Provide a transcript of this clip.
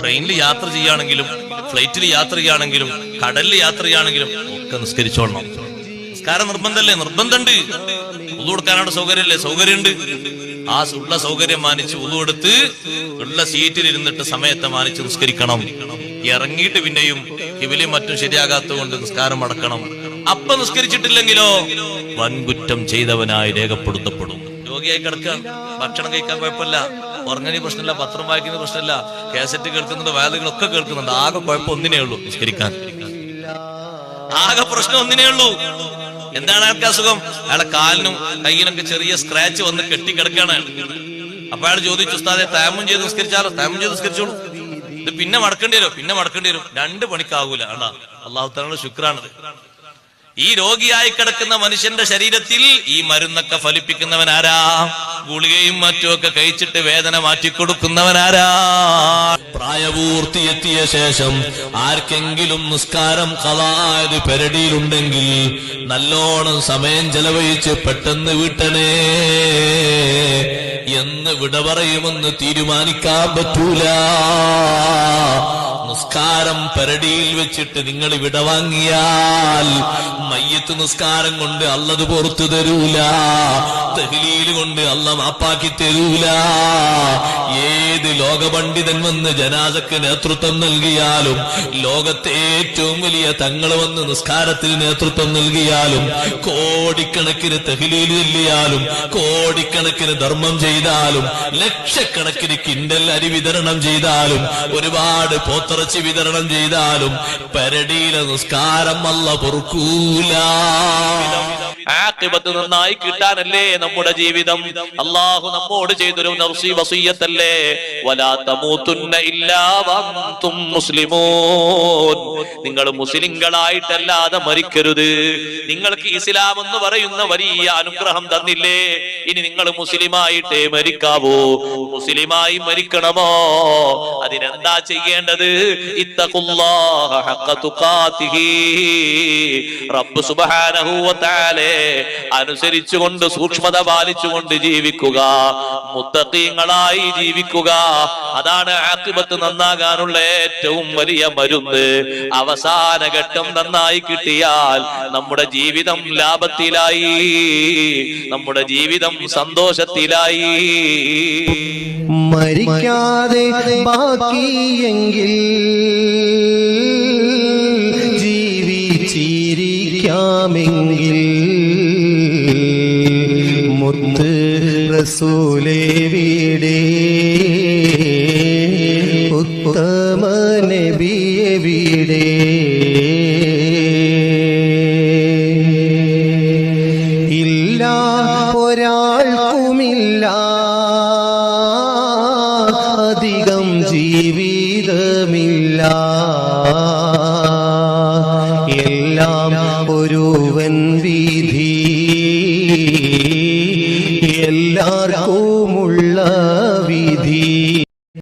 ട്രെയിനിൽ യാത്ര ചെയ്യുകയാണെങ്കിലും ഫ്ലൈറ്റിൽ യാത്ര ചെയ്യുകയാണെങ്കിലും കടലിൽ യാത്ര ചെയ്യുകയാണെങ്കിലും ഒക്കെ നിസ്കരിച്ചോളണം. നിസ്കാരം നിർബന്ധമല്ലേ? നിർബന്ധമുണ്ട്. ഉള്ളു കൊടുക്കാനാണ് സൗകര്യമല്ലേ? സൗകര്യമുണ്ട്. ആ ഉള്ള സൗകര്യം മാനിച്ച് ഉള്ളു എടുത്ത് ഉള്ള സീറ്റിൽ ഇരുന്നിട്ട് സമയത്തെ മാനിച്ച് നിസ്കരിക്കണം. ഇറങ്ങിയിട്ട് പിന്നെയും ഇവലും മറ്റും ശരിയാകാത്തത് കൊണ്ട് നിസ്കാരം അടക്കണം. അപ്പൊ നിസ്കരിച്ചിട്ടില്ലെങ്കിലോ? വൻകുറ്റം ചെയ്തവനായി രേഖപ്പെടുത്തപ്പെടും. രോഗിയായി കിടക്കുക. ഭക്ഷണം കഴിക്കാൻ കുഴപ്പമില്ല. ഉറങ്ങണി പ്രശ്നമില്ല പത്രം വായിക്കുന്ന പ്രശ്നമില്ല കാസറ്റ് കേൾക്കുന്നുണ്ട് വയലുകളൊക്കെ കേൾക്കുന്നുണ്ട്. ആകെ കുഴപ്പം ഒന്നിനേ ഉള്ളൂ നിസ്കരിക്കാൻ ആകെ പ്രശ്നം ഒന്നിനേ ഉള്ളൂ. എന്താണ് അയാൾക്ക് അസുഖം? അയാളെ കാലിനും കയ്യിനൊക്കെ ചെറിയ സ്ക്രാച്ച് വന്ന് കെട്ടിക്കിടക്കാണ് അയാൾ. അപ്പൊ അയാൾ ചോദിച്ചു ഉസ്താദെ താമം ചെയ്ത് നിസ്കരിച്ചാലോ? താമം ചെയ്ത് നിസ്കരിച്ചോളൂ. ഇത് പിന്നെ മടക്കേണ്ടി വരും പിന്നെ മടക്കേണ്ടി വരും. രണ്ട് പണിക്കാവൂല ആണ്ടാ അള്ളാഹു താലുള്ള ശുക്രാണിത്. ഈ രോഗിയായി കിടക്കുന്ന മനുഷ്യന്റെ ശരീരത്തിൽ ഈ മരുന്നൊക്കെ ഫലിപ്പിക്കുന്നവൻ ആരാ? ഗുളികയും മറ്റുമൊക്കെ കഴിച്ചിട്ട് വേദന മാറ്റിക്കൊടുക്കുന്നവനാരാ പ്രായപൂർത്തിയെത്തിയ ശേഷം ആർക്കെങ്കിലും നിസ്കാരം കലായത് പെരടിയിലുണ്ടെങ്കിൽ നല്ലോണം സമയം ചെലവഴിച്ച് പെട്ടെന്ന് വിട്ടണേ എന്ന് വിട പറയുമെന്ന് തീരുമാനിക്കാൻ പറ്റൂല. നിസ്കാരം പരടിയിൽ വെച്ചിട്ട് നിങ്ങൾ വിടവാങ്ങിയാൽ മയ്യത്ത് നിസ്കാരം കൊണ്ട് അല്ലത് പുറത്തു തരൂല തെഹ്ലീൽ കൊണ്ട് അല്ല മാപ്പാക്കി തരൂല. ഏത് ലോകപണ്ഡിതൻ വന്ന് ജനാസക്ക് നേതൃത്വം നൽകിയാലും ലോകത്തെ ഏറ്റവും വലിയ തങ്ങൾ വന്ന് നിസ്കാരത്തിന് നേതൃത്വം നൽകിയാലും കോടിക്കണക്കിന് തെഹ്ലീൽ ചൊല്ലിയാലും കോടിക്കണക്കിന് ധർമ്മം ചെയ്താലും ലക്ഷക്കണക്കിന് കിൻഡൽ അരി വിതരണം ചെയ്താലും ഒരുപാട് പോത്തിറച്ചി വിതരണം ചെയ്താലും പരടിയിലെ നിസ്കാരം അല്ല പൊറുക്കൂല. ആഖിബത്ത് നന്നായി കിട്ടാനല്ലേ നമ്മുടെ ജീവിതം? അള്ളാഹു നമ്മോട് ചെയ്തൊരു നർസി വസീയത്തല്ലേ? വലാ തമൂതുന്ന ഇല്ലാ വഅൻതും നിങ്ങൾ മുസ്ലിങ്ങളായിട്ടല്ലാതെ മരിക്കരുത്. നിങ്ങൾക്ക് ഇസ്ലാം എന്ന് പറയുന്ന വലിയ അനുഗ്രഹം തന്നില്ലേ? ഇനി നിങ്ങൾ മുസ്ലിമായിട്ടേ മരിക്കാവോ. മുസ്ലിമായി മരിക്കണമോ? അതിനെന്താ ചെയ്യേണ്ടത്? റബ്ബ് തആലയെ അനുസരിച്ചുകൊണ്ട് സൂക്ഷ്മത പാലിച്ചുകൊണ്ട് ജീവിക്കുക. മുത്തഖീങ്ങളായി ജീവിക്കുക. അതാണ് ആക്കിബത്ത് നന്നാകാനുള്ള ഏറ്റവും വലിയ മരുന്ന്. അവസാന ഘട്ടം നന്നായി കിട്ടിയാൽ നമ്മുടെ ജീവിതം ലാഭത്തിലായി. നമ്മുടെ ജീവിതം സന്തോഷത്തിലായി. മരിക്കാതെ ബാക്കിയെങ്കിൽ ജീവിച്ചിരിക്കാമെങ്കിൽ മുത്ത് റസൂലേ വീടേ ഉത്തമ നബിയെ വീടേ. ഇല്ല ഒരാൾക്കുമില്ല. അധികം ജീവിതമില്ല. എല്ലാം ഒരുവൻ വിധി. আল্লাহর